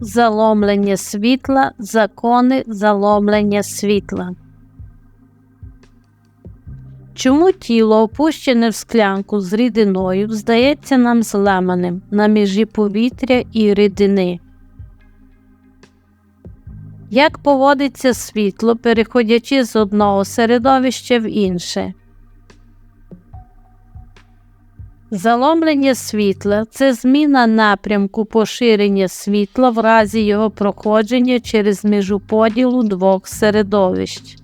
заломлення світла, закони заломлення світла. Чому тіло, опущене в склянку з рідиною, здається нам зламаним на межі повітря і рідини? Як поводиться світло, переходячи з одного середовища в інше? Заломлення світла це зміна напрямку поширення світла в разі його проходження через межу поділу двох середовищ.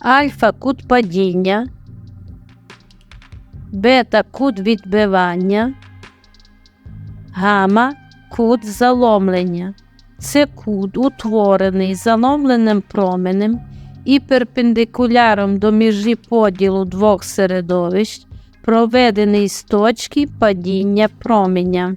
Альфа кут падіння, бета кут відбивання, гама кут заломлення. Це кут, утворений заломленим променем і перпендикуляром до межі поділу двох середовищ, проведений з точки падіння променя.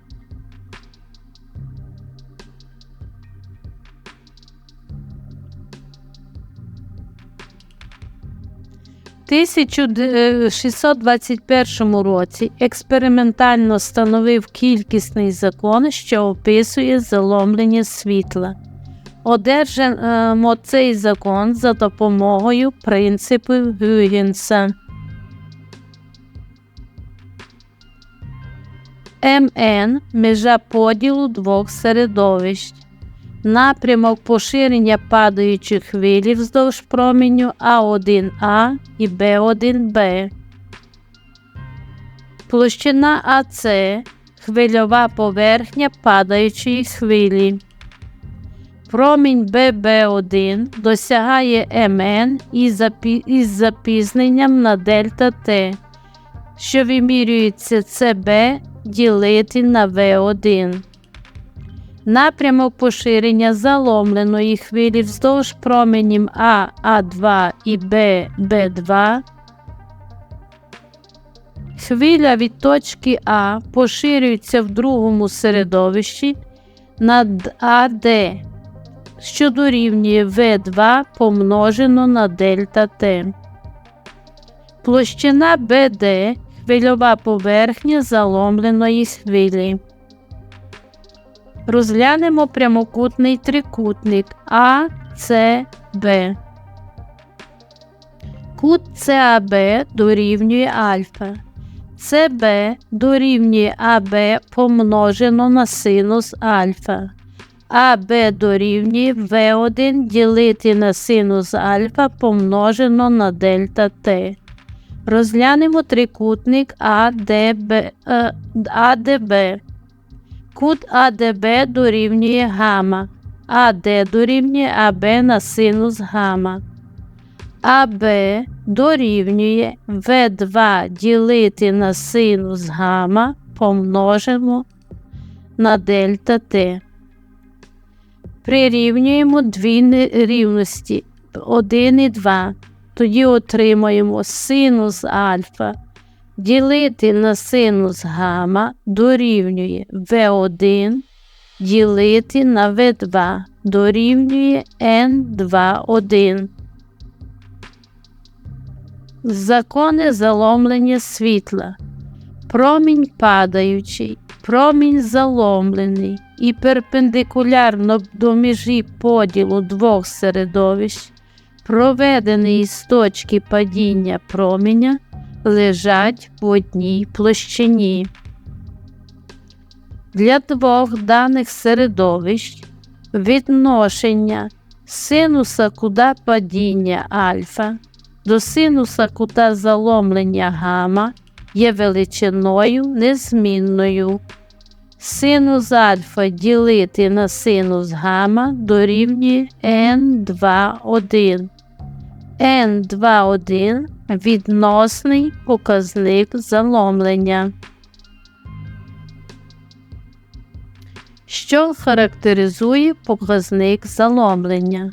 В 1621 році експериментально встановив кількісний закон, що описує заломлення світла. Одержимо цей закон за допомогою принципів Гюгенса. МН межа поділу двох середовищ. Напрямок поширення падаючої хвилі вздовж променю А1А і Б1Б. Площина АС хвильова поверхня падаючої хвилі. Промінь ББ1 досягає МН із запізненням на дельта Т, що вимірюється СБ ділити на В1. Напрямок поширення заломленої хвилі вздовж променів А, А2 і Б, Б2. Хвиля від точки А поширюється в другому середовищі над АД що дорівнює В2 помножено на дельта Т. Площина БД хвильова поверхня заломленої хвилі. Розглянемо прямокутний трикутник АЦБ. Кут САБ дорівнює альфа. СБ дорівнює АБ помножено на синус альфа. АБ дорівнює В1 ділити на синус альфа помножено на дельта Т. Розглянемо трикутник АДБ, е, АДБ. Кут АДБ дорівнює гама. АД дорівнює АБ на синус гама. АБ дорівнює В2 ділити на синус гама помножимо на дельта Т. Прирівнюємо дві нерівності 1 і 2. Тоді отримаємо синус альфа. Ділити на синус гама дорівнює В1, ділити на В2 дорівнює N2,1. Закони заломлення світла. Промінь падаючий, промінь заломлений і перпендикулярно до межі поділу двох середовищ, проведений з точки падіння променя, лежать в одній площині. Для двох даних середовищ відношення синуса кута падіння альфа до синуса кута заломлення гама є величиною незмінною. Синус альфа ділити на синус гама дорівнює N2,1. N2,1 відносний показник заломлення. Що характеризує показник заломлення?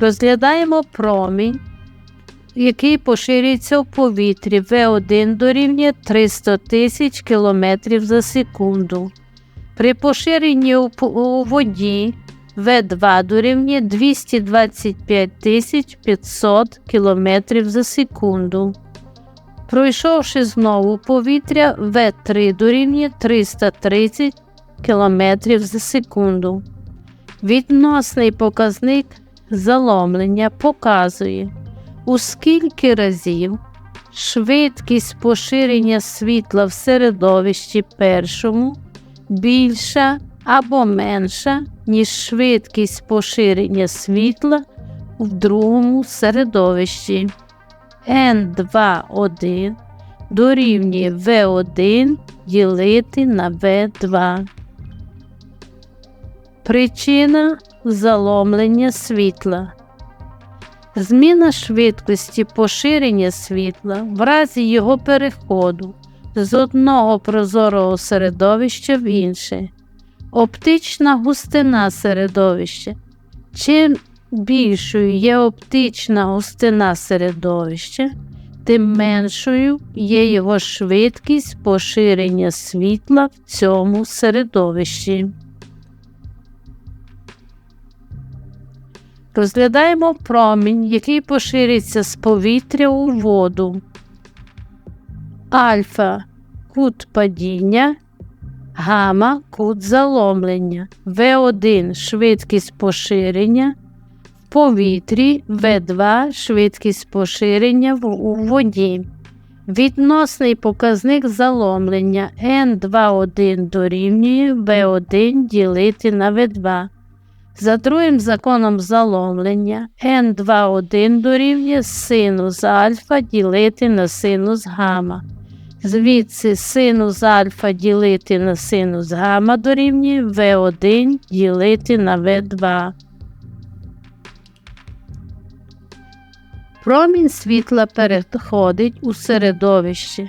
Розглядаємо промінь який поширюється в повітрі В1 дорівнює 300 тисяч км за секунду. При поширенні у воді В2 дорівнює 225 500 км за секунду. Пройшовши знову повітря, В3 дорівнює 330 км за секунду. Відносний показник заломлення показує, у скільки разів швидкість поширення світла в середовищі першому більша або менша, ніж швидкість поширення світла в другому середовищі. N21 дорівнює V1 ділити на V2. Причина заломлення світла. Зміна швидкості поширення світла в разі його переходу з одного прозорого середовища в інше. Оптична густина середовища. Чим більшою є оптична густина середовища, тим меншою є його швидкість поширення світла в цьому середовищі. Розглядаємо промінь, який поширюється з повітря у воду. Альфа кут падіння, гама кут заломлення, В1 швидкість поширення, в повітрі В2 швидкість поширення у воді. Відносний показник заломлення N21 дорівнює V1 ділити на V2. За другим законом заломлення N21 дорівнює синус альфа ділити на синус гама. Звідси синус альфа ділити на синус гама дорівнює V1 ділити на V2. Промінь світла переходить у середовище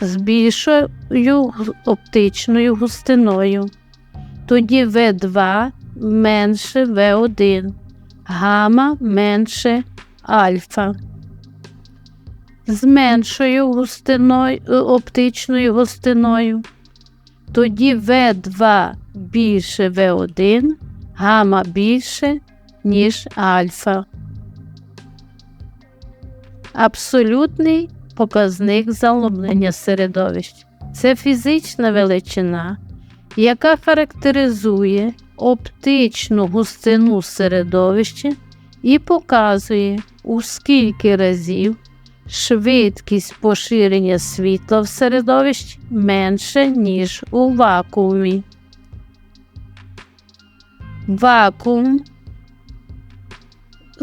з більшою оптичною густиною. Тоді В2 менше В1, гама менше альфа. З меншою густиною, оптичною густиною. Тоді В2 більше В1, гама більше, ніж альфа. Абсолютний показник заломлення середовища. Це фізична величина, яка характеризує оптичну густину середовища і показує, у скільки разів швидкість поширення світла в середовищі менше, ніж у вакуумі. Вакуум.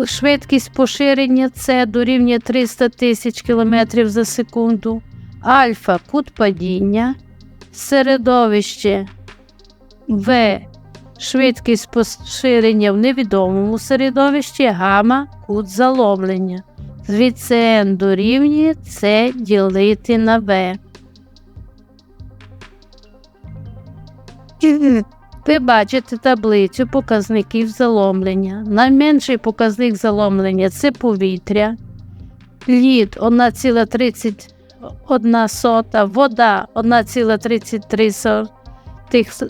Швидкість поширення С дорівнює 300 тисяч км за секунду, альфа кут падіння, середовище В швидкість поширення в невідомому середовищі гама кут заломлення. Звідси n дорівнює С ділити на В. Ви бачите таблицю показників заломлення. Найменший показник заломлення це повітря, лід 1,31, вода 1,33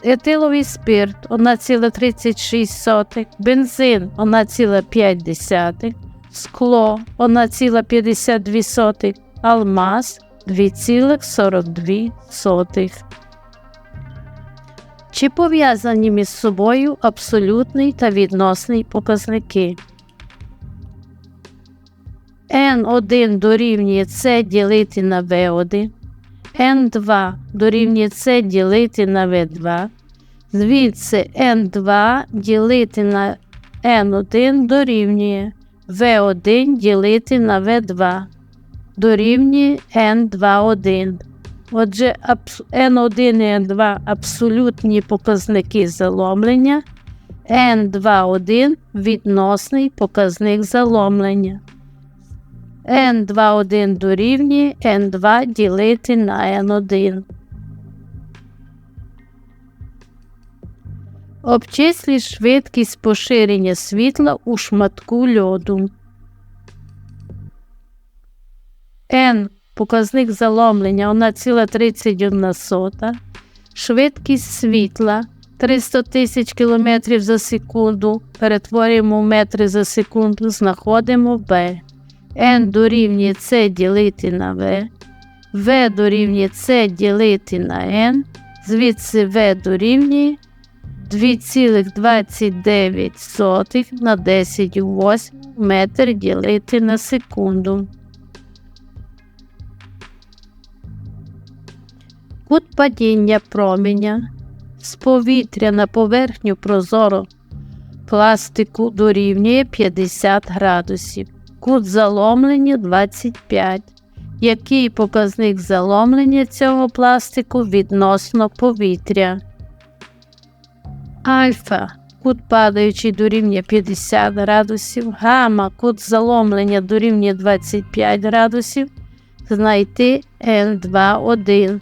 етиловий спирт 1,36, бензин 1,5, скло 1,52, алмаз 2,42. Чи пов'язані між собою абсолютний та відносний показники? N1 дорівнює С ділити на V1, N2 дорівнює С ділити на В2. Звідси N2 ділити на N1 дорівнює В1 ділити на В2. Дорівнює N21. Отже, N1 і N2 абсолютні показники заломлення. N21 відносний показник заломлення. N21 дорівнює N2 ділити на N1. Обчисліть швидкість поширення світла у шматку льоду. N показник заломлення 1,31. Швидкість світла 300 тисяч км за секунду. Перетворюємо в метри за секунду, знаходимо B. N дорівнює С ділити на В, В дорівнює С ділити на N, звідси В дорівнює 2,29 на 10 у 8 метр ділити на секунду. Кут падіння променя з повітря на поверхню прозоро пластику дорівнює 50 градусів. Кут заломлення 25. Який показник заломлення цього пластику відносно повітря? Альфа кут падаючий дорівнює 50 градусів, гамма кут заломлення дорівнює 25 градусів. Знайти N2,1.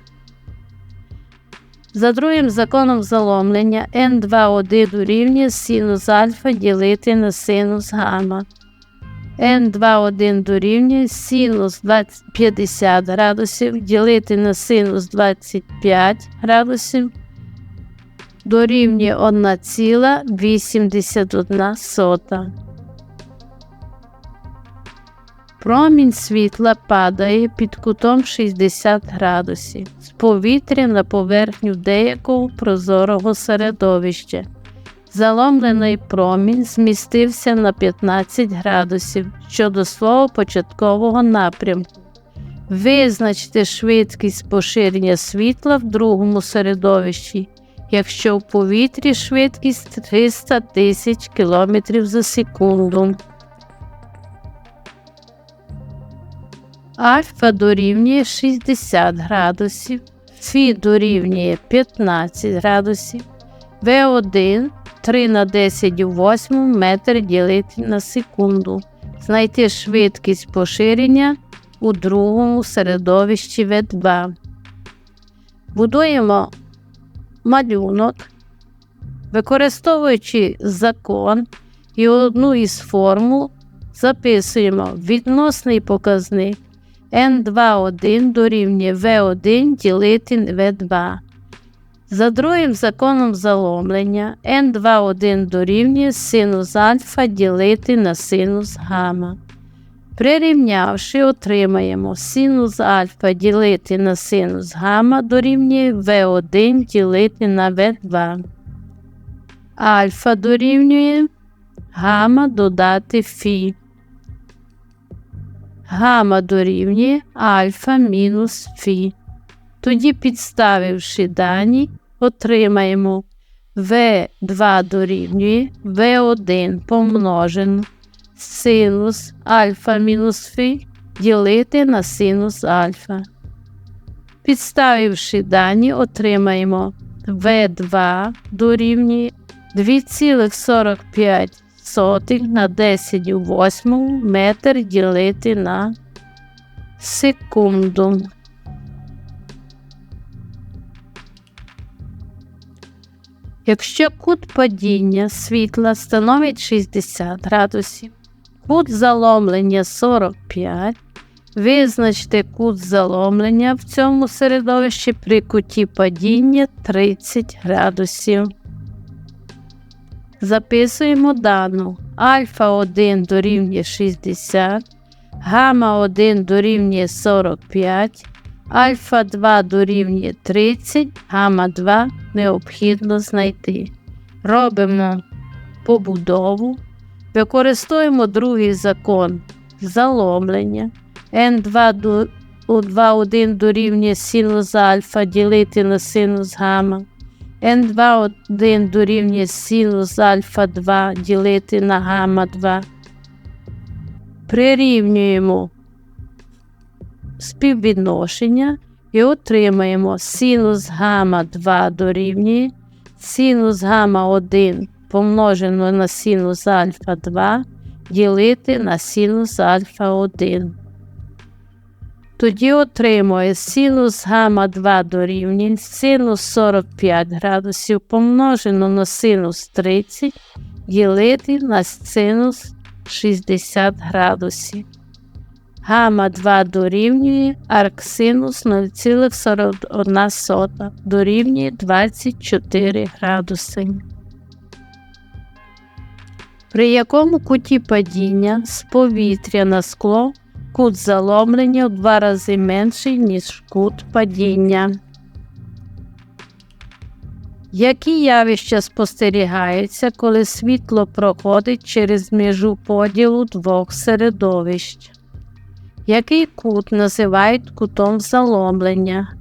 За другим законом заломлення N2,1 дорівнює синус альфа ділити на синус гамма. N2,1 дорівнює синус 50 градусів ділити на синус 25 градусів дорівнює 1,81. сота. Промінь світла падає під кутом 60 градусів з повітря на поверхню деякого прозорого середовища. Заломлений промінь змістився на 15 градусів щодо свого початкового напрямку. Визначте швидкість поширення світла в другому середовищі, якщо в повітрі швидкість 300 тисяч км за секунду. Альфа дорівнює 60 градусів, Фі дорівнює 15 градусів, В1 3 на 10 у 8 метр ділити на секунду. Знайти швидкість поширення у другому середовищі В2. Будуємо малюнок, використовуючи закон і одну із формул, записуємо відносний показник N21 дорівнює V1 ділити V2. За другим законом заломлення N21 дорівнює синус альфа ділити на синус гамма. Прирівнявши, отримаємо синус альфа ділити на синус гамма дорівнює V1 ділити на V2. Альфа дорівнює гамма додати фі. Гамма дорівнює альфа мінус фі. Тоді, підставивши дані, отримаємо В2 дорівнює В1 помножено синус альфа мінус фі ділити на синус альфа. Підставивши дані, отримаємо В2 дорівнює 2,45 на 10 у 8 метр ділити на секунду. Якщо кут падіння світла становить 60 градусів, кут заломлення 45, визначте кут заломлення в цьому середовищі при куті падіння 30 градусів. Записуємо дану альфа 1 дорівнює 60, гамма 1 дорівнює 45, альфа 2 дорівнює 30, гамма 2 необхідно знайти. Робимо побудову, використовуємо другий закон заломлення. N2 у 2,1 дорівнює синус альфа ділити на синус гамма. N2 1 дорівнює синус альфа 2 ділити на гамма 2. Прирівнюємо співвідношення і отримаємо синус гамма 2 дорівнює синус гамма 1 помножено на синус альфа 2 ділити на синус альфа 1. Тоді отримує синус гамма 2 дорівнює синус 45 градусів помножено на синус 30 ділити на синус 60 градусів. Гамма 2 дорівнює арксинус 0,41 дорівнює 24 градуси. При якому куті падіння з повітря на скло Кут заломлення в два рази менший, ніж кут падіння. Які явища спостерігаються, коли світло проходить через межу поділу двох середовищ? Який кут називають кутом заломлення?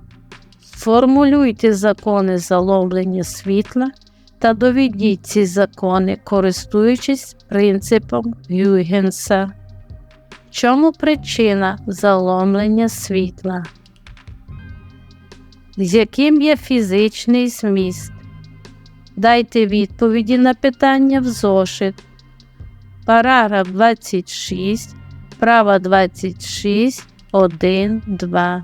Сформулюйте закони заломлення світла та доведіть ці закони, користуючись принципом Гюйгенса. В чому причина заломлення світла? З яким є фізичний зміст? Дайте відповіді на питання в зошит. Параграф 26, права 26, 1, 2.